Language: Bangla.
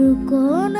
লুকোন